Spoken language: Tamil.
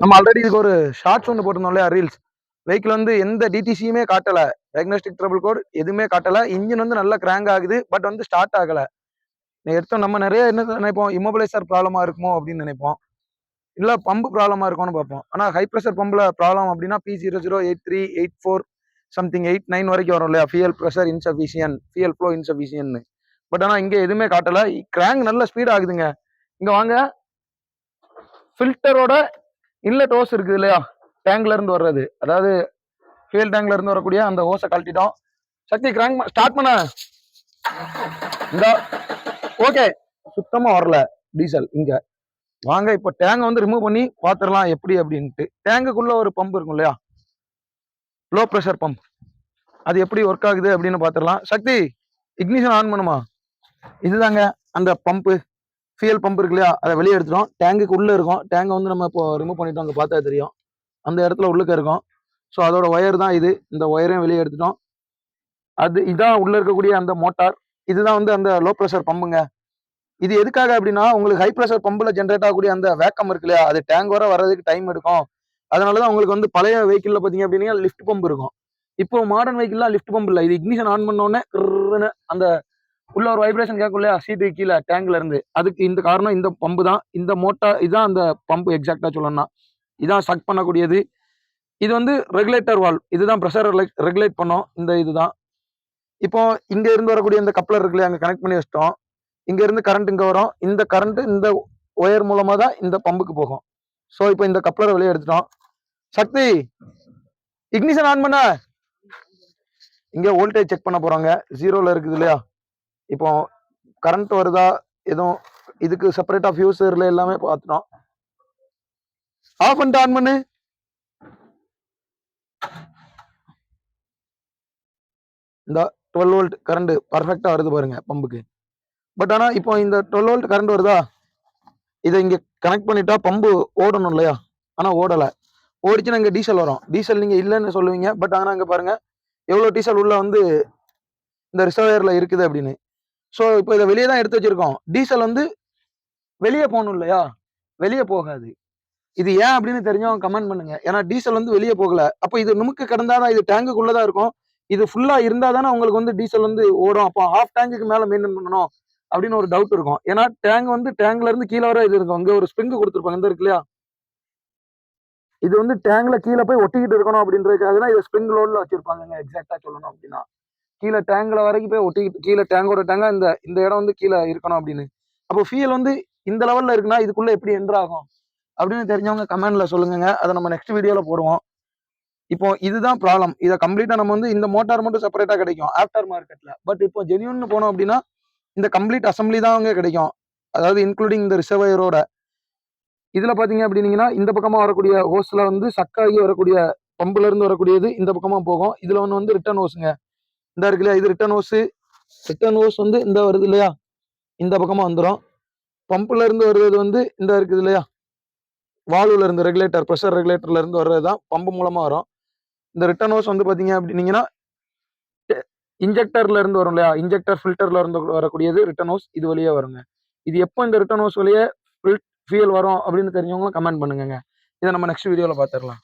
நம்ம ஆல்ரெடி இதுக்கு ஒரு ஷார்ட்ஸ் ஒன்று போட்டிருந்தோம் இல்லையா ரீல்ஸ் வெஹிக்கிள் வந்து எந்த டிடிசியுமே காட்டல. டயக்னோஸ்டிக் ட்ரபிள் கோட் எதுவுமே காட்டல. இன்ஜின் வந்து நல்லா கிராங்க் ஆகுது பட் வந்து ஸ்டார்ட் ஆகலை. எடுத்தோம் நம்ம நிறைய என்ன நினைப்போம்? இம்மோபிளைசர் ப்ராப்ளமா இருக்குமோ அப்படின்னு நினைப்போம். இல்லை பம்பு ப்ராப்ளமா இருக்கும்னு பார்ப்போம். ஆனால் ஹை ப்ரெஷர் பம்புல ப்ராப்ளம் அப்படின்னா P zero zero eight three eight four something eight nine வரைக்கும் வரும் இல்லையா? Fuel pressure insufficient fuel flow இன்சஃபிஷியன்னு but ஆனால் இங்கே எதுவுமே காட்டலை. கிராங்க் நல்ல ஸ்பீட் ஆகுதுங்க. இங்கே வாங்க. ஃபில்டரோட இன்லெட் ஹோஸ் இருக்குது இல்லையா? டேங்க்ல இருந்து வர்றது. அதாவது ஃபியூல் டேங்க்ல இருந்து வரக்கூடிய அந்த ஹோஸை கழட்டிட்டோம். சக்தி கிராங்க் ஸ்டார்ட் பண்ண. இந்த. ஓகே சுத்தமா வரல. டீசல் இங்க. வாங்க இப்போ டேங்கை வந்து ரிமூவ் பண்ணி பாத்துரலாம் எப்படி அப்படின்ட்டு. டேங்குக்குள்ள ஒரு பம்ப் இருக்கும் இல்லையா? லோ ப்ரெஷர் பம்ப் அது எப்படி ஒர்க் ஆகுது அப்படின்னு பாத்துரலாம். சக்தி இக்னிஷன் ஆன் பண்ணுமா? இதுதாங்க அந்த பம்பு ஃபியல் பம்ப் இருக்கு இல்லையா? அதை வெளியே எடுத்துட்டோம். டேங்குக்கு உள்ளே இருக்கும். டேங்கை வந்து நம்ம இப்போ ரிமூவ் பண்ணிட்டோம். அங்கே பார்த்தா தெரியும். அந்த இடத்துல உள்ளுக்க இருக்கும். ஸோ அதோட ஒயர் தான் இது. இந்த ஒயரையும் வெளியே எடுத்துட்டோம். அது இதான் உள்ளே இருக்கக்கூடிய அந்த மோட்டார் இதுதான் வந்து அந்த லோ ப்ரெஷர் பம்புங்க இது எதுக்காக அப்படின்னா உங்களுக்கு ஹை ப்ரெஷர் பம்பில் ஜென்ரேட் ஆகக்கூடிய அந்த வேக்கம் இருக்கு இல்லையா? அது டேங்க் வர வர்றதுக்கு டைம் எடுக்கும். அதனால தான் உங்களுக்கு வந்து பழைய வெஹிக்கிளில் பார்த்தீங்க அப்படின்னா லிஃப்ட் பம்ப் இருக்கும். இப்போ மாடர்ன் வெஹிக்கிள்லாம் லிஃப்ட் பம்ப் இல்லை. இது இக்னிஷன் ஆன் பண்ணோடனே அந்த உள்ள ஒரு வைப்ரேஷன் கேட்கும் இல்லையா? சீட்டு கீழே டேங்க்ல இருந்து. அதுக்கு இந்த காரணம் இந்த பம்பு தான். இந்த மோட்டார் இதுதான் அந்த பம்பு எக்ஸாக்டா சொல்லணும்னா. இதான் ஸ்டக் பண்ணக்கூடியது. இது வந்து ரெகுலேட்டர் வால்வ் இதுதான் ப்ரெஷர் ரெகுலேட் பண்ணோம். இந்த இதுதான். இப்போ இங்க இருந்து வரக்கூடிய இந்த கப்ளர் இருக்குல்லையா அங்க கனெக்ட் பண்ணி வச்சிட்டோம். இங்க இருந்து கரண்ட் இங்க வரும். இந்த கரண்ட் இந்த ஒயர் மூலமா தான் இந்த பம்புக்கு போகும். ஸோ இப்போ இந்த கப்ளரை வெளியே எடுத்துட்டோம். சக்தி இக்னிஷன் ஆன் பண்ண. இங்க வோல்டேஜ் செக் பண்ண போறாங்க. ஜீரோல இருக்குது இல்லையா? இப்போ கரண்ட் வருதா? எதுவும் இதுக்கு செப்பரேட்டா ஃபியூஸ் எல்லாமே பார்த்துட்டோம். ஆஃப் பண்ணிட்டு ஆன் பண்ணு இந்த டுவெல் வோல்ட் கரண்ட் பர்ஃபெக்டா வருது பாருங்க பம்புக்கு பட் ஆனா இப்போ இந்த டுவெல் வோல்ட் கரண்ட் வருதா? இதை இங்க கனெக்ட் பண்ணிட்டா பம்பு ஓடணும் இல்லையா? ஆனா ஓடல. ஓடிச்சுன்னா இங்க டீசல் வரும். டீசல் நீங்க இல்லைன்னு சொல்லுவீங்க. பட் ஆனா இங்க பாருங்க எவ்வளவு டீசல் உள்ள வந்து இந்த ரிசர்வேர்ல இருக்குது அப்படின்னு. ஸோ இப்போ இதை வெளியே தான் எடுத்து வச்சிருக்கோம். டீசல் வந்து வெளியே போகணும் இல்லையா? வெளியே போகாது. இது ஏன் அப்படின்னு தெரிஞ்சவங்க கமெண்ட் பண்ணுங்க. ஏன்னா டீசல் வந்து வெளியே போகல. அப்போ இது நுமுக்கு கிடந்தாதான் இது டேங்குக்குள்ளதான் இருக்கும். இது ஃபுல்லா இருந்தா தானே உங்களுக்கு வந்து டீசல் வந்து ஓடும். அப்போ ஹாஃப் டேங்குக்கு மேல மெயின்டைன் பண்ணணும் அப்படின்னு ஒரு டவுட் இருக்கும். ஏன்னா டேங்க் வந்து டேங்க்ல இருந்து கீழே வர இது இருக்கும். அங்க ஒரு ஸ்ப்ரிங் கொடுத்துருப்பாங்க. இந்த இருக்கு இல்லையா? இது வந்து டேங்க்ல கீழே போய் ஒட்டிக்கிட்டு இருக்கணும் அப்படின்றதுக்காக தான் இதை ஸ்ப்ரிங் லோட்ல வச்சிருப்பாங்க எக்ஸாக்டா சொல்லணும் அப்படின்னா. கீழே டேங்கில் வரைக்கும் போய் ஒட்டிக்கிட்டு கீழே டேங்கோட டேங்கா இந்த இந்த இடம் வந்து கீழே இருக்கணும் அப்படின்னு. அப்போ ஃபியல் வந்து இந்த லெவலில் இருக்குன்னா இதுக்குள்ளே எப்படி என்ட்ரு ஆகும்? அப்படின்னு தெரிஞ்சவங்க கமெண்டில் சொல்லுங்க அதை நம்ம நெக்ஸ்ட் வீடியோவில் போடுவோம். இப்போ இதுதான் ப்ராப்ளம் இதை கம்ப்ளீட்டாக நம்ம வந்து இந்த மோட்டார் மட்டும் செப்பரேட்டாக கிடைக்கும் ஆஃப்டர் மார்க்கெட்டில் பட் இப்போ ஜெனியூன் போனோம் அப்படின்னா இந்த கம்ப்ளீட் அசம்பிளி தான் அங்கே கிடைக்கும். அதாவது இன்க்ளூடிங் இந்த ரிசர்வயரோட இதில் பார்த்தீங்க அப்படின்னீங்கன்னா இந்த பக்கமாக வரக்கூடிய ஹோஸில் வந்து சக்காகி வரக்கூடிய பம்புலேருந்து வரக்கூடியது இந்த பக்கமாக போகும். இதில் ஒன்று வந்து ரிட்டர்ன் ஹோஸுங்க இந்த இருக்கு இல்லையா? இது ரிட்டர்ன் ஹோஸ் ரிட்டர்ன் ஹோஸ் வந்து இந்த வருது இல்லையா? இந்த பக்கமா வந்துடும் பம்புல இருந்து வர்றது வந்து இந்த இருக்குது இல்லையா? வால்வுல இருந்து ரெகுலேட்டர் ப்ரெஷர் ரெகுலேட்டர்ல இருந்து வர்றது தான் பம்பு மூலமா வரும். இந்த ரிட்டர்ன் ஹோஸ் வந்து பாத்தீங்க அப்படின்னீங்கன்னா இன்ஜெக்டர்ல இருந்து வரும் இல்லையா? இன்ஜெக்டர் ஃபில்டர்ல இருந்து வரக்கூடியது ரிட்டர்ன் ஹோஸ் இது வழியே வருங்க. இது எப்போ இந்த ரிட்டர்ன் ஹோஸ் வழியே ஃபியல் வரும் அப்படின்னு தெரிஞ்சவங்களும் கமெண்ட் பண்ணுங்க இதை நம்ம நெக்ஸ்ட் வீடியோவில் பார்த்துடலாம்